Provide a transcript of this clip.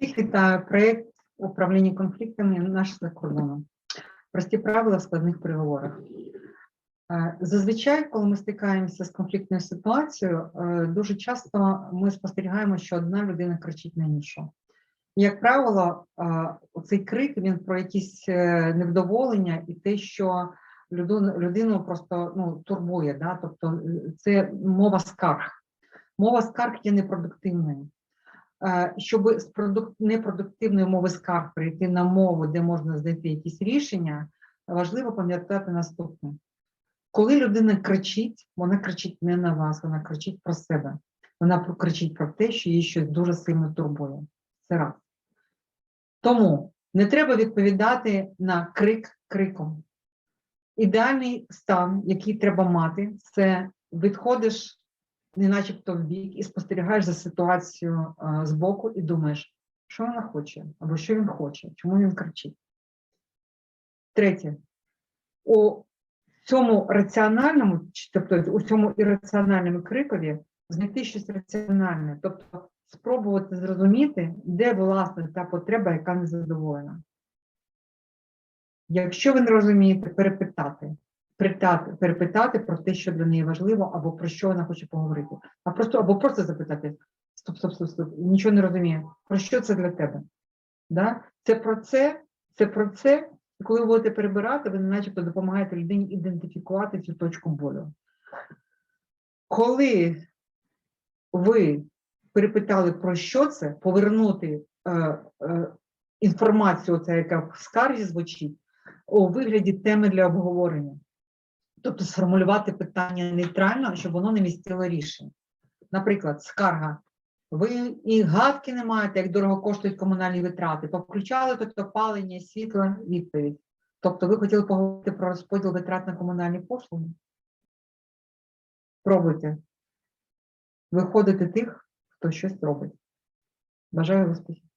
Всіх вітаю проєкт управління конфліктами наш за кордоном. Прості правила в складних переговорах. Зазвичай, коли ми стикаємося з конфліктною ситуацією, е, дуже часто ми спостерігаємо, що одна людина кричить на іншу. Як правило, цей крик він про якісь е, невдоволення і те, що людину, людину просто ну, турбує. Да? Тобто е, це мова скарг. Мова скарг є непродуктивною. Е, щоб з непродуктивної мови скарг перейти на мову, де можна знайти якісь рішення, важливо пам'ятати наступне. Коли людина кричить, вона кричить не на вас, вона кричить про себе. Вона кричить про те, що її щось дуже сильно турбує. Це раз. Тому не треба відповідати на крик криком. Ідеальний стан, який треба мати, це відходиш не начебто в бік і спостерігаєш за ситуацією збоку і думаєш, що вона хоче, або що він хоче, чому він кричить. Третє, у цьому раціональному, тобто у цьому ірраціональному крикові знайти щось раціональне, тобто спробувати зрозуміти, де власне та потреба, яка не задоволена. Якщо ви не розумієте, перепитати, перепитати, про те, що для неї важливо, або про що вона хоче поговорити, а просто або просто запитати: стоп, стоп, стоп, стоп, нічого не розумію. Про що це для тебе? Да? Це про це, це про це. І коли ви будете перебирати, ви начебто допомагаєте людині ідентифікувати цю точку болю. Коли ви перепитали про що це, повернути е, е, інформацію, оця, яка в скарзі звучить, у вигляді теми для обговорення. Тобто сформулювати питання нейтрально, щоб воно не містило рішень. Наприклад, скарга. Ви і гадки не маєте, як дорого коштують комунальні витрати. Повключали тут опалення, світло, відповідь. Тобто ви хотіли поговорити про розподіл витрат на комунальні послуги? Пробуйте. Виходити тих, хто щось робить. Бажаю успіхів.